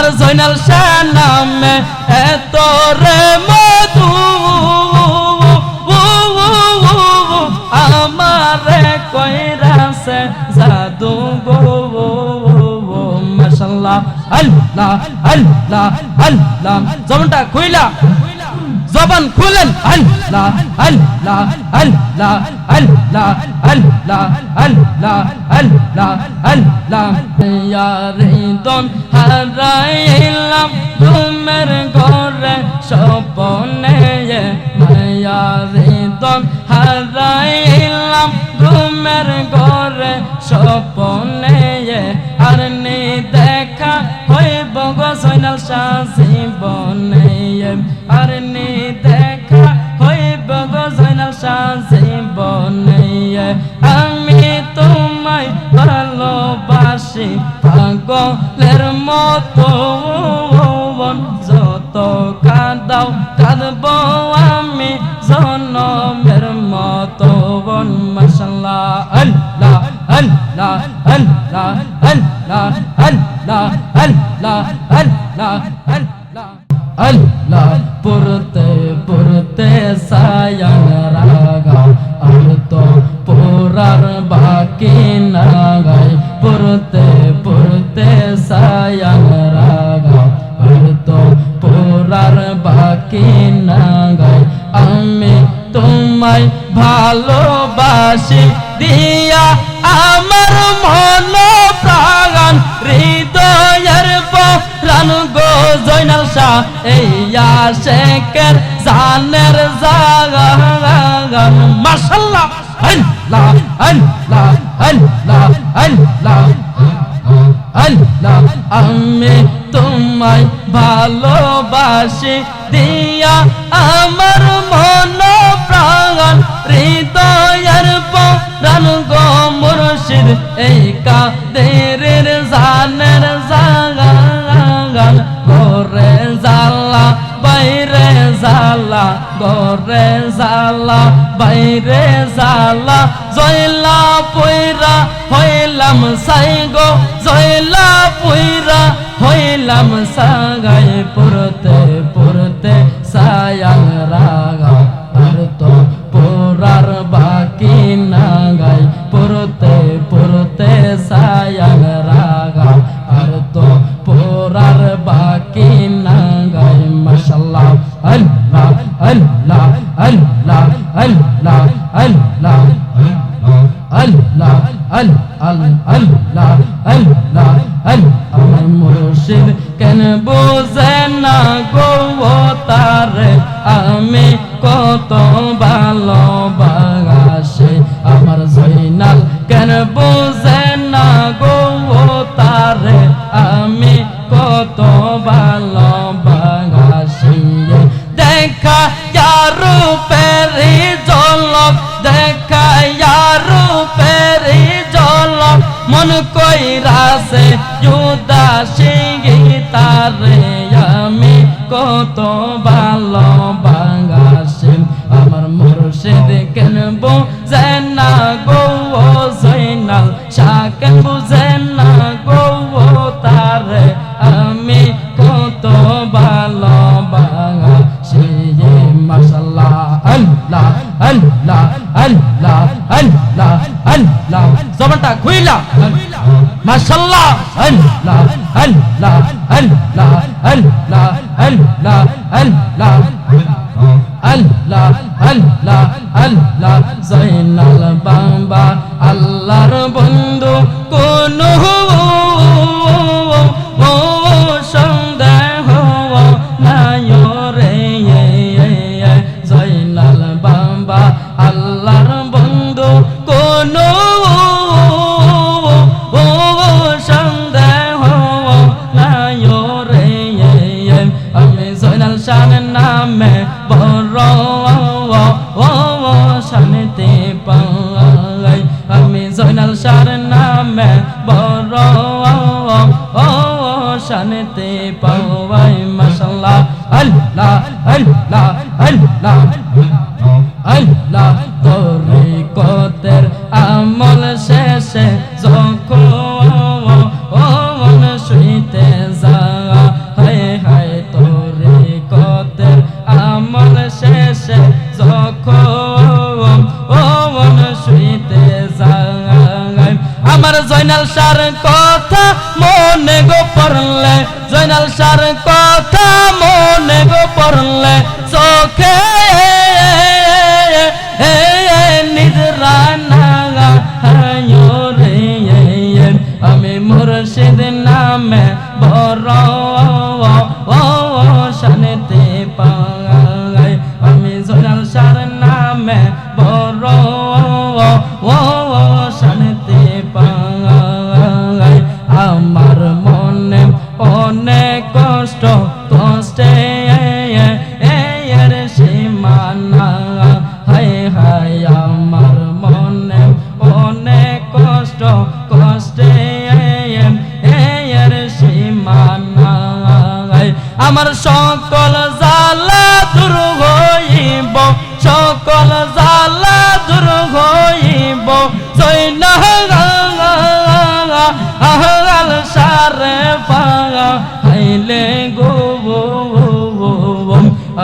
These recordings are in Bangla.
আমার শাহ নামে এত রে মধু। আমার কইরাছে জাদু গো মাশাল্লাহ, আল্লাহ আল্লাহ আল্লাহ। জবানটা খুইলা। জবান খুলেন। আল্লাহ আল্লাহ আল্লাহ আল্লাহ আল্লাহ আল্লাহ আল্লাহ আল্লাহ। ইয়ারে দম হারাইলাম, ঘুমের ঘরে স্বপনে মায়ারে দম হারাইলাম, ঘুমের ঘরে স্বপনে আর নে দেখা হইব গো সৈনাল শাসি বনে আর নে দেখা হইব গো সৈনাল শাসি বনে আমি তোমায় ভালোবাসি, পাগলের মতো যত কাঁদাও কাঁদব আমি, জনমের মতো বন মশাল্লাহ আল্লাহ আল্লাহ আল্লাহ আল্লাহ আল্লাহ আল্লাহ আল্লাহ আল্লাহ। আল্লাহ পড়তে পড়তে সায়ান রাগা, আর তো পড়ার বাকি নাগাই। পড়তে পড়তে সায়ান রাগা, আর তো পড়ার বাকি নাগাই। আমি তোমায় ভালোবাসি, দিয়া আমার মন প্রাণ রে জৈনাল শাহ, এই আশেকের জানের জাগান মাশাল্লাহ। আল্লাহ আল্লাহ আল্লাহ আল্লাহ আল্লাহ আমি তোমায় ভালোবাসি, দিয়া আমার মন প্রাণ হৃদয়ের প্রাণ গো মুর্শিদ, এই কাদের জানের গোরে জালা বাইরে জালা জয়লা পয়রা হইলাম সাই গো জয়লা পয়রা হইলাম সাগাই পুরতে পুরতে সায়াং রাগা, আর তো পুরার বাকি না গাই পুরতে পুরতে সায়াং রাগা, আর তো পুরার বাকি গীতারে আমি কত ভালোবাসি আমার মুর্শিদ কেন বুঝে না গো জৈনাল শাকেন বুঝে না গো তারে আমি কত ভালোবাসি। মাশাল্লাহ, আল্লাহ আল্লাহ আল্লাহ আল্লাহ আল্লাহ। জবানটা খুইলা। মাশাল্লাহ, আল্লাহ আল্লাহ। الله الله الله الله الله الله الله জয়নাল বাবা আল্লাহর বন্ধু কোন ও নামে বড় শান্তি পাওয়াই মাশাল্লাহ। আল্লাহ আল্লাহ আল্লাহ। আল্লাহ তোর কতের আমল শেষে যখন জয়নাল সার কথা মনে গো পড়লে চোখে। আমি মুর্শিদ নামে বড় হাইলে গো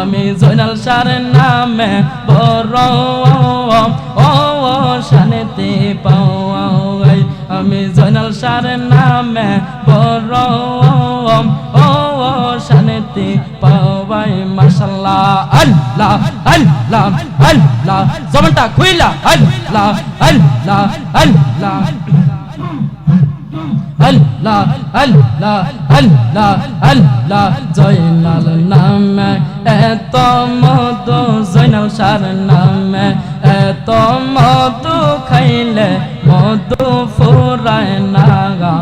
আমি জয়নাল সারের নামে বড়। ও শান্তি পাওয়াই আমি জয়নাল সারের নামে বড়। ও শান্তি পাওয়াই মাশাল্লাহ, আল্লাহ আল্লাহ আল্লাহ। জমনটা খুইলা, আল্লাহ আল্লাহ আল্লাহ। আল্লাহ আল্লাহ আল্লাহ আল্লাহ জয়নাল নামে, এত মধু জয়নাল সার নামে, এত মধু খাইলে মধু ফুরায় নাগা,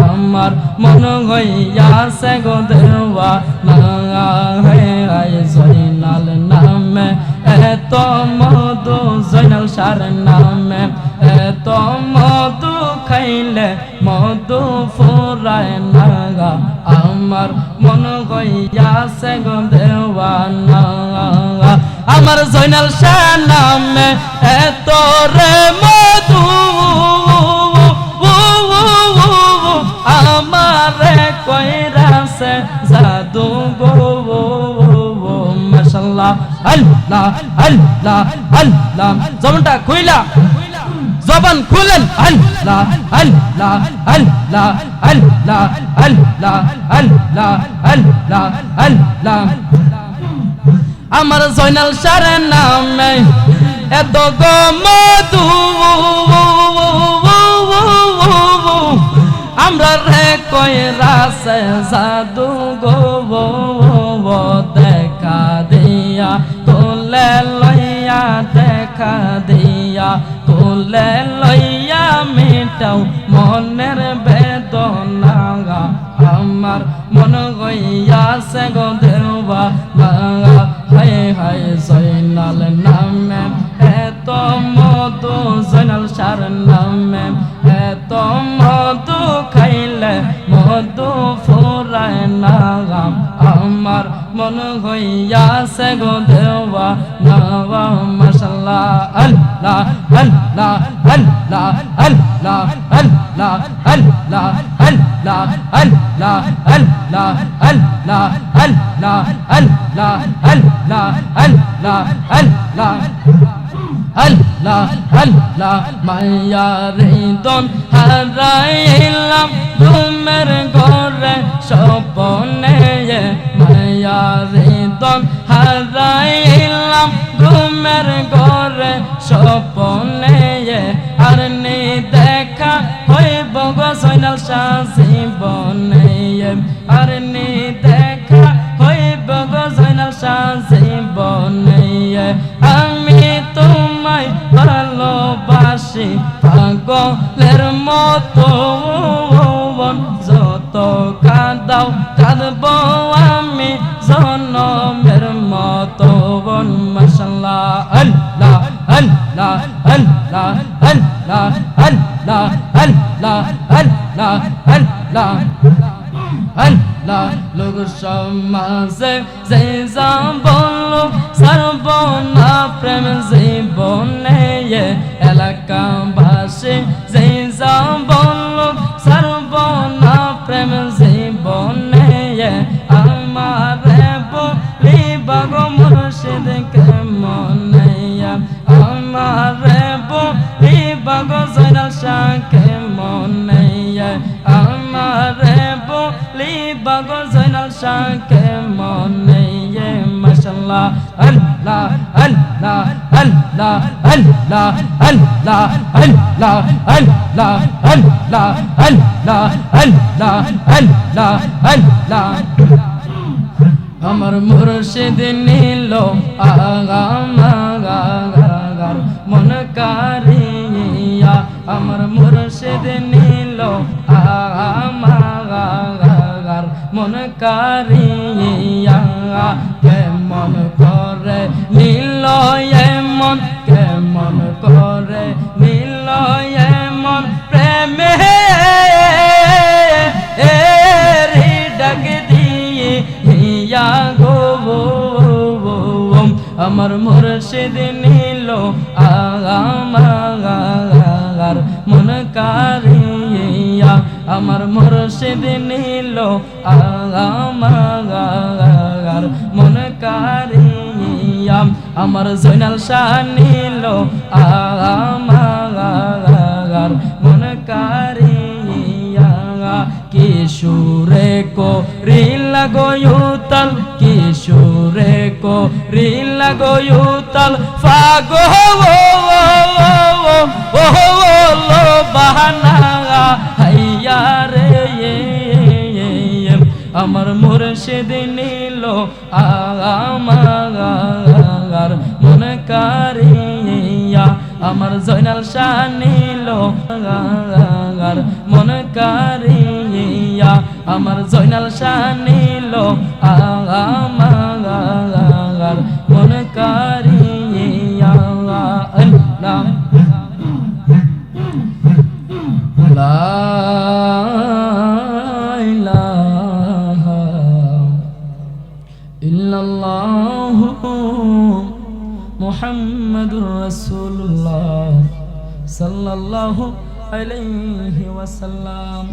আমার মন হইয়াছে গো দেওয়া নাগা হে জয়নাল নামে, এত মধু জয়নাল সার নামে আমার মন গইয়াছে গো দেওয়ানা। আমার জয়নাল শাহ নামে এত রে মধু। আমার কইরাছে জাদু গো। মাশাল্লাহ, আল্লাহ আল্লাহ আল্লাহ। জমনটা খুইলা জবান খুলেন। আল্লাহ আল্লাহ আল্লাহ আল্লাহ আল্লাহ আল্লাহ আল্লাহ আল্লাহ। আমার জয়নাল সারের নামে এত গো মধু। আমরা রে কই রাসে জাদু গো দেখা দিয়া, তোলে লইয়া, দেখা দিয়া। তোলে লইয়া মেটাও মনের বেদনা আমার মন গইয়াছে গো দেওয়া হায় হায় জয়নাল নামে, এত মধু জয়নাল সার নামে। এত মধু খাইলে মধু ফুরায় নাগাম। আমার মন হইয়াছে গো দেওয়া নাওয়া মাশাল্লাহ আল্লাহ আল্লাহ আল্লাহ আল্লাহ আল্লাহ আল্লাহ আল্লাহ আল্লাহ আল্লাহ আল্লাহ আল্লাহ আল্লাহ আল্লাহ আল্লাহ আল্লাহ আল্লাহ আল্লাহ মায়া রিদন হারাইলাম ঘুমের ঘরে স্বপনে আর নি দেখা হইব গো সৈনাল শাসি বনে আর নি দেখা হইব গো সৈনাল শাসি বনে আমি তোমায় ভালোবাসি, পাগলের মতো, যত কাদাও, কাঁদব লোক সমাজে যে বলল সর্বনা প্রেম জীবনে এলাকাবাসী যে বলল সর্বনা প্রেম জীবনে আমার বলি বাগ মুর্শিদ কেমন আমার বলি বাগ জয়নাল শাহ কেমন আমার বলি বাগো জয়নাল শাহকে মনে ইয়ে মাশাল্লাহ আল্লাহ আল্লাহ আল্লাহ আল্লাহ আল্লাহ আল্লাহ আল্লাহ আল্লাহ আল্লাহ আল্লাহ আল্লাহ আল্লাহ আমার মুর্শিদ নীল আগার মন কারিয়া কারিয়া কেমন করে নীল এমন কেমন করে নীল এমন প্রেমে আমার মুর্শিদ নীল আমার মন কারিয়া আমার জৈনাল শাহ নীল আমার মন কারিয়া কিশোরে কো রিলা গোয়ুতল কিশোরে কো রিলা গোয়ুতল ফাগো ও লো বাহানা আমার মুর্শিদ নীল আমার মনে কারিয়া আমার জয়নাল শাহ নীল আর মনে কারিয়া আমার জয়নাল শাহ নীল আমার সাল্লাম